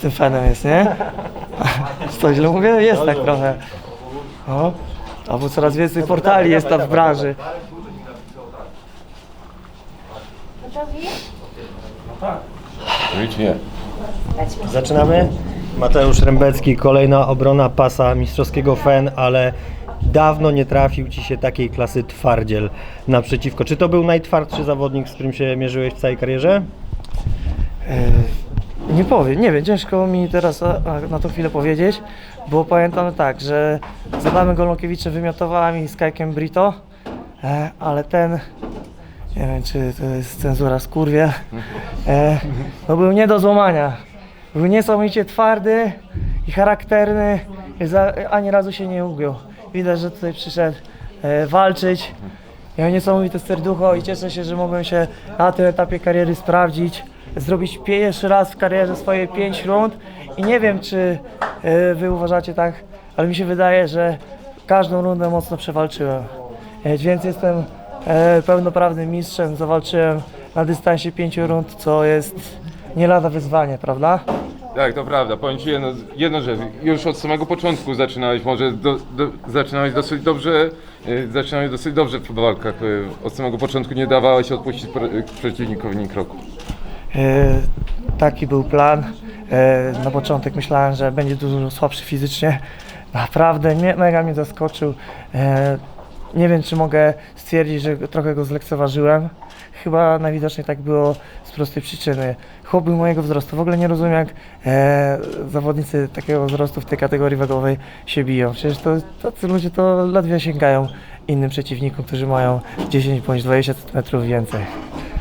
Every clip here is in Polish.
tym fanem jest, nie? Co źle mówię? Jest tak trochę. O, albo coraz więcej portali jest tam w branży. Mówić nie. Zaczynamy. Mateusz Rębecki, kolejna obrona pasa mistrzowskiego FEN, ale dawno nie trafił Ci się takiej klasy twardziel naprzeciwko. Czy to był najtwardszy zawodnik, z którym się mierzyłeś w całej karierze? Nie powiem, nie wiem, ciężko mi teraz na tą chwilę powiedzieć, bo pamiętam tak, że z Adamem Golonkiewiczem wymiotowała mi z Kajkiem Brito, e, ale ten, nie wiem czy to jest cenzura skurwie, e, no był nie do złamania. Był niesamowicie twardy i charakterny, i za, ani razu się nie ugiął. Widać, że tutaj przyszedł e, walczyć. Miał niesamowite serducho i cieszę się, że mogłem się na tym etapie kariery sprawdzić. Zrobić pierwszy raz w karierze swoje 5 rund i nie wiem, czy e, wy uważacie tak, ale mi się wydaje, że każdą rundę mocno przewalczyłem. E, Więc jestem e, pełnoprawnym mistrzem. Zawalczyłem na dystansie 5 rund, co jest nie lada wyzwanie, prawda? Tak, to prawda. Powiem Ci jedno, jedno że już od samego początku zaczynałeś, może do, do, zaczynałeś dosyć dobrze, y, zaczynałeś dosyć dobrze w walkach. Y, od samego początku nie dawałeś odpuścić pre, przeciwnikowi ni kroku. E, Taki był plan. E, Na początek myślałem, że będzie dużo słabszy fizycznie. Naprawdę mega mnie zaskoczył. E, Nie wiem, czy mogę stwierdzić, że trochę go zlekceważyłem. Chyba najwidoczniej tak było z prostej przyczyny. Chłop był mojego wzrostu. W ogóle nie rozumiem, jak e, zawodnicy takiego wzrostu w tej kategorii wagowej się biją. Przecież to, tacy ludzie to ledwie sięgają innym przeciwnikom, którzy mają 10 bądź 20 cm więcej.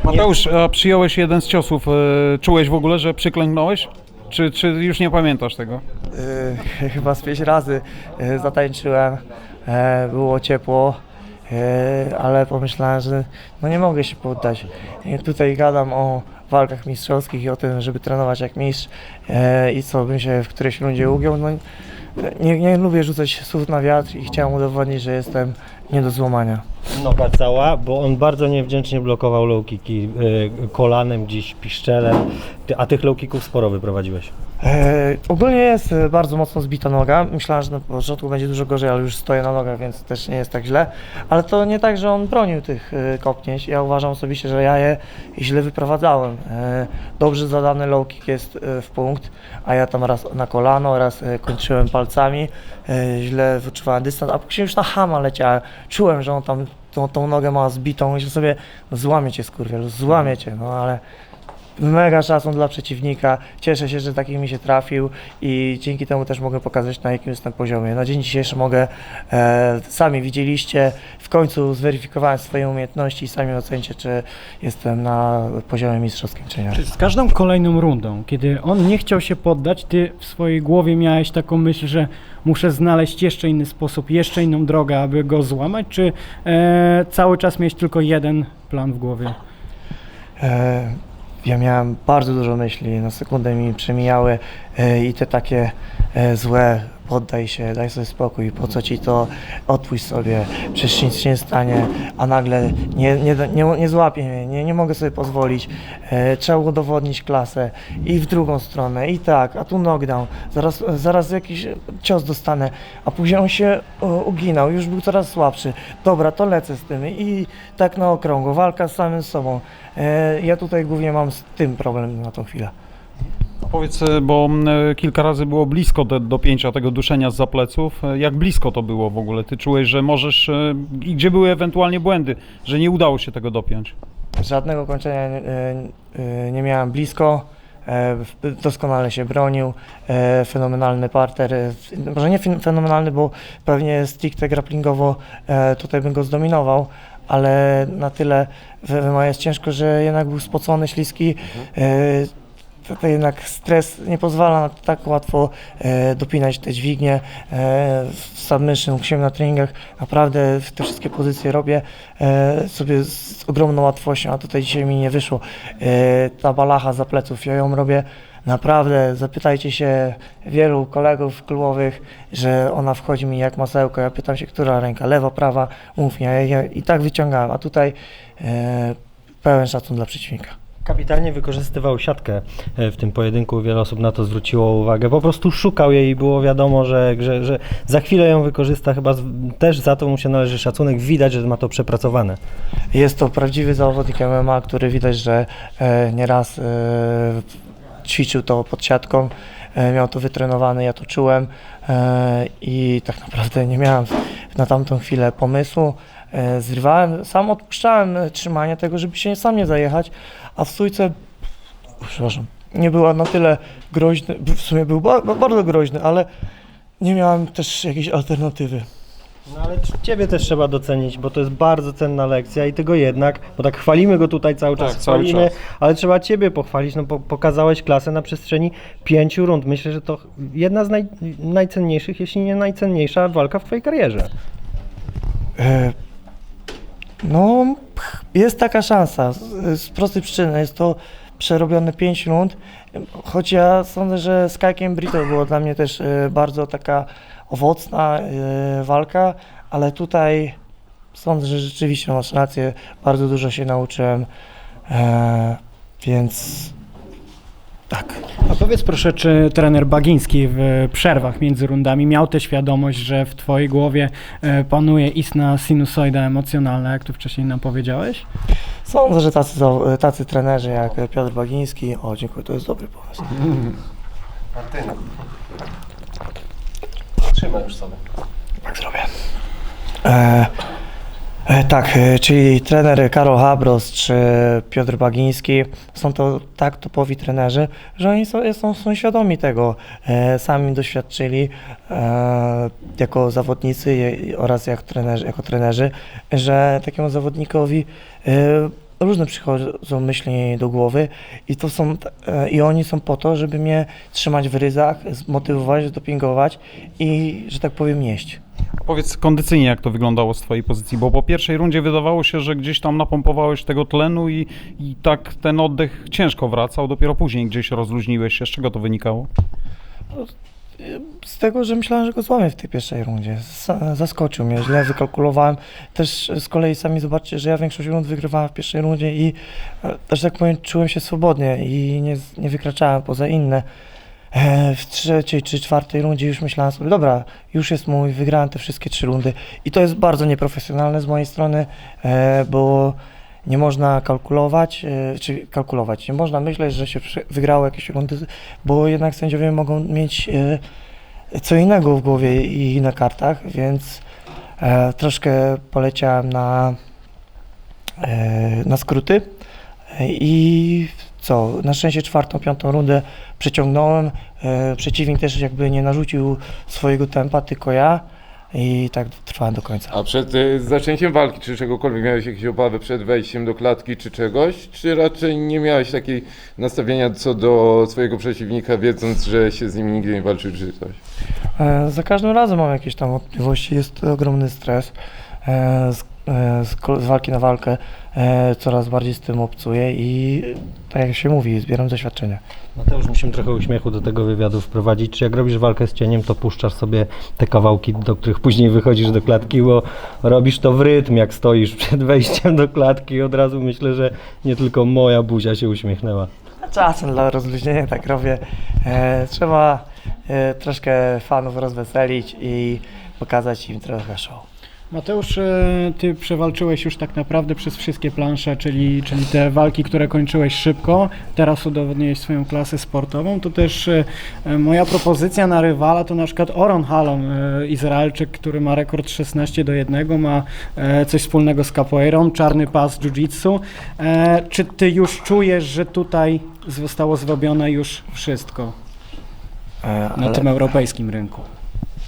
Mateusz, a przyjąłeś jeden z ciosów. e, Czułeś w ogóle, że przyklęknąłeś? Czy, czy już nie pamiętasz tego? Y, chyba z pięć razy y, zatańczyłem, e, było ciepło, e, ale pomyślałem, że no nie mogę się poddać. Tutaj gadam o walkach mistrzowskich i o tym, żeby trenować jak mistrz e, i co bym się w którejś rundzie ugiął. No, nie, nie lubię rzucać słów na wiatr i chciałem udowodnić, że jestem nie do złamania. Noga cała, bo on bardzo niewdzięcznie blokował low kicki y, kolanem, gdzieś piszczelem, Ty, a tych low kicków sporo wyprowadziłeś. E, ogólnie jest e, bardzo mocno zbita noga. Myślałem, że na początku będzie dużo gorzej, ale już stoję na nogach, więc też nie jest tak źle. Ale to nie tak, że on bronił tych e, kopnięć. Ja uważam osobiście, że ja je źle wyprowadzałem. E, dobrze zadany low kick jest e, w punkt, a ja tam raz na kolano, raz e, kończyłem palcami. E, źle wyczuwałem dystans, a później już na hama leciałem. Czułem, że on tam tą, tą nogę ma zbitą. Myślę sobie, złamie cię skurwiel, złamie cię, no ale mega szacun dla przeciwnika. Cieszę się, że taki mi się trafił i dzięki temu też mogę pokazać na jakim jestem poziomie. Na dzień dzisiejszy mogę, e, sami widzieliście, w końcu zweryfikowałem swoje umiejętności i sami ocencie, czy jestem na poziomie mistrzowskim, czy nie. Czy z każdą kolejną rundą, kiedy on nie chciał się poddać, ty w swojej głowie miałeś taką myśl, że muszę znaleźć jeszcze inny sposób, jeszcze inną drogę, aby go złamać, czy e, cały czas miałeś tylko jeden plan w głowie? E, ja miałem bardzo dużo myśli, na sekundę mi przemijały e, i te takie e, złe, poddaj się, daj sobie spokój, po co ci to, odpuść sobie, przecież nic się nie stanie, a nagle nie, nie, nie, nie złapie mnie, nie, nie mogę sobie pozwolić, e, trzeba udowodnić klasę i w drugą stronę, i tak, a tu knockdown, zaraz, zaraz jakiś cios dostanę, a później on się o, uginał, już był coraz słabszy, dobra, to lecę z tym i tak na okrągło, walka z samym sobą. E, Ja tutaj głównie mam z tym problem na tą chwilę. Powiedz, e, bo e, kilka razy było blisko do dopięcia tego duszenia z pleców. E, Jak blisko to było w ogóle? Ty czułeś, że możesz. I gdzie były ewentualnie błędy, że nie udało się tego dopiąć? Żadnego kończenia e, e, nie miałem blisko. Doskonale się bronił. Fenomenalny parter. f- Może nie fenomenalny, bo pewnie stricte grapplingowo tutaj bym go zdominował, ale na tyle w MMA jest ciężko, że jednak był spocony, śliski. e, to jednak stres nie pozwala tak łatwo e, dopinać te dźwignie. E, w submission usiłem na treningach, naprawdę te wszystkie pozycje robię e, sobie z ogromną łatwością, a tutaj dzisiaj mi nie wyszło. E, ta balacha za pleców, ja ją robię naprawdę, zapytajcie się wielu kolegów klubowych, że ona wchodzi mi jak masełko, ja pytam się, która ręka, lewa, prawa, mów mi, ja, ja i tak wyciągałem, a tutaj e, pełen szacun dla przeciwnika. Kapitalnie wykorzystywał siatkę e, w tym pojedynku, wiele osób na to zwróciło uwagę. Po prostu szukał jej i było wiadomo, że, że, że za chwilę ją wykorzysta. Chyba też za to mu się należy szacunek. Widać, że ma to przepracowane. Jest to prawdziwy zawodnik MMA, który widać, że e, nieraz e, ćwiczył to pod siatką, e, miał to wytrenowane, ja to czułem e, i tak naprawdę nie miałem na tamtą chwilę pomysłu. E, zrywałem, sam odpuszczałem e, trzymanie tego, żeby się sam nie zajechać, a w stójce, przepraszam, nie była na tyle groźny, w sumie był ba- bardzo groźny, ale nie miałem też jakiejś alternatywy. No ale ciebie też trzeba docenić, bo to jest bardzo cenna lekcja i tego jednak, bo tak chwalimy go tutaj cały czas, Tak, cały chwalimy, czas. ale trzeba ciebie pochwalić, no po, pokazałeś klasę na przestrzeni pięciu rund. Myślę, że to jedna z naj, najcenniejszych, jeśli nie najcenniejsza walka w twojej karierze. E, No, jest taka szansa. Z, prostej przyczyny jest to przerobione 5 rund. Choć ja sądzę, że z Kajkiem Brito było dla mnie też e, bardzo taka owocna e, walka, ale tutaj sądzę, że rzeczywiście masz rację. Bardzo dużo się nauczyłem, e, więc tak. A powiedz proszę, czy trener Bagiński w przerwach między rundami miał tę świadomość, że w twojej głowie e, panuje istna sinusoida emocjonalna, jak tu wcześniej nam powiedziałeś? Sądzę, że tacy, tacy trenerzy jak Piotr Bagiński, o dziękuję, to jest dobry pomysł. Trzymaj już sobie. Tak zrobię. E, tak, e, czyli trener Karol Habros czy Piotr Bagiński są to tak topowi trenerzy, że oni są, są, są świadomi tego, e, sami doświadczyli e, jako zawodnicy oraz trenerzy, jako trenerzy, że takiemu zawodnikowi e, różne przychodzą myśli do głowy i to są e, i oni są po to, żeby mnie trzymać w ryzach, zmotywować, dopingować i, że tak powiem, nieść. Powiedz kondycyjnie, jak to wyglądało z twojej pozycji, bo po pierwszej rundzie wydawało się, że gdzieś tam napompowałeś tego tlenu i, i tak ten oddech ciężko wracał, dopiero później gdzieś rozluźniłeś się. Z czego to wynikało? Z tego, że myślałem, że go złamię w tej pierwszej rundzie. Zaskoczył mnie, źle wykalkulowałem. Też z kolei sami zobaczcie, że ja większość rund wygrywałem w pierwszej rundzie i e, też tak powiem, czułem się swobodnie i nie, nie wykraczałem poza inne. E, W trzeciej czy czwartej rundzie już myślałem sobie, dobra, już jest mój, wygrałem te wszystkie trzy rundy. I to jest bardzo nieprofesjonalne z mojej strony, e, bo nie można kalkulować, e, czy kalkulować, nie można myśleć, że się wygrało jakieś rundy, bo jednak sędziowie mogą mieć co innego w głowie i na kartach, więc troszkę poleciałem na, na skróty i co, na szczęście czwartą, piątą rundę przeciągnąłem, e, przeciwnik też jakby nie narzucił swojego tempa, tylko ja i tak trwałem do końca. A przed y, zaczęciem walki, czy czegokolwiek miałeś jakieś obawy przed wejściem do klatki, czy czegoś? Czy raczej nie miałeś takiej nastawienia co do swojego przeciwnika, wiedząc, że się z nim nigdy nie walczy, czy coś? E, Za każdym razem mam jakieś tam wątpliwości, jest ogromny stres. E, Z, z, kol- z walki na walkę e, coraz bardziej z tym obcuję i tak jak się mówi, zbieram doświadczenia. Mateusz, musimy trochę uśmiechu do tego wywiadu wprowadzić. Czy jak robisz walkę z cieniem, to puszczasz sobie te kawałki, do których później wychodzisz do klatki, bo robisz to w rytm, jak stoisz przed wejściem do klatki i od razu myślę, że nie tylko moja buzia się uśmiechnęła. Czasem dla rozluźnienia tak robię. E, trzeba e, troszkę fanów rozweselić i pokazać im trochę show. Mateusz, e, ty przewalczyłeś już tak naprawdę przez wszystkie plansze, czyli, czyli te walki, które kończyłeś szybko. Teraz udowodniłeś swoją klasę sportową. To też e, e, moja propozycja na rywala to na przykład Oron Halom, e, Izraelczyk, który ma rekord 16 do 1, ma coś wspólnego z capoeirą, czarny pas jiu-jitsu. Czy ty już czujesz, że tutaj zostało zrobione już wszystko na ale, tym europejskim rynku?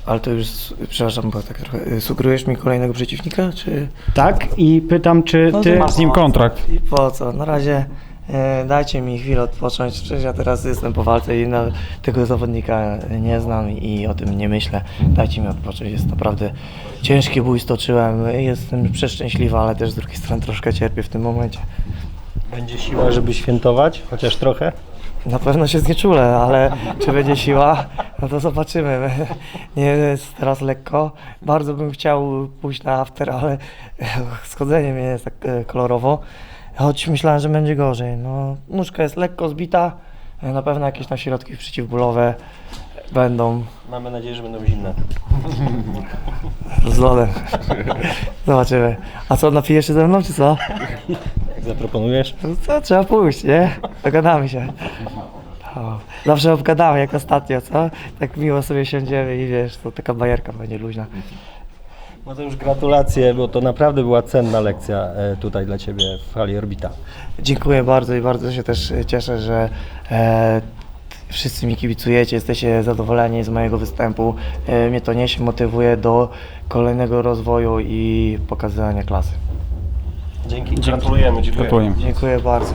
Ale to już, przepraszam, bo tak trochę, e, sugerujesz mi kolejnego przeciwnika, czy... Tak? I pytam, czy No ty... Masz z nim kontrakt. I po co? Na razie e, dajcie mi chwilę odpocząć. Przecież ja teraz jestem po walce i na, tego zawodnika nie znam i o tym nie myślę. Dajcie mi odpocząć. Jest naprawdę ciężki bój stoczyłem. Jestem przeszczęśliwy, ale też z drugiej strony troszkę cierpię w tym momencie. Będzie siła, żeby świętować, chociaż trochę. Na pewno się znieczulę, ale czy będzie siła, no to zobaczymy. Nie jest teraz lekko. Bardzo bym chciał pójść na after, ale schodzenie mnie jest tak e, kolorowo. choć myślałem, że będzie gorzej. No, nóżka jest lekko zbita, e, na pewno jakieś tam środki przeciwbólowe będą Mamy nadzieję, że będą zimne. z lodem. Zobaczymy. A co, napijesz się ze mną, czy co? Jak zaproponujesz? No co, trzeba pójść, nie? Dogadamy się. O, zawsze obgadamy, jak ostatnio, co? Tak miło sobie siądziemy i wiesz, to taka bajerka będzie luźna. No to już gratulacje, bo to naprawdę była cenna lekcja e, tutaj dla Ciebie w hali Orbita. Dziękuję bardzo i bardzo się też cieszę, że e, wszyscy mi kibicujecie, jesteście zadowoleni z mojego występu. E, mnie to niesie, motywuje do kolejnego rozwoju i pokazywania klasy. Dzięki. Gratulujemy. Dziękuję. Gratuluję. Dziękuję bardzo.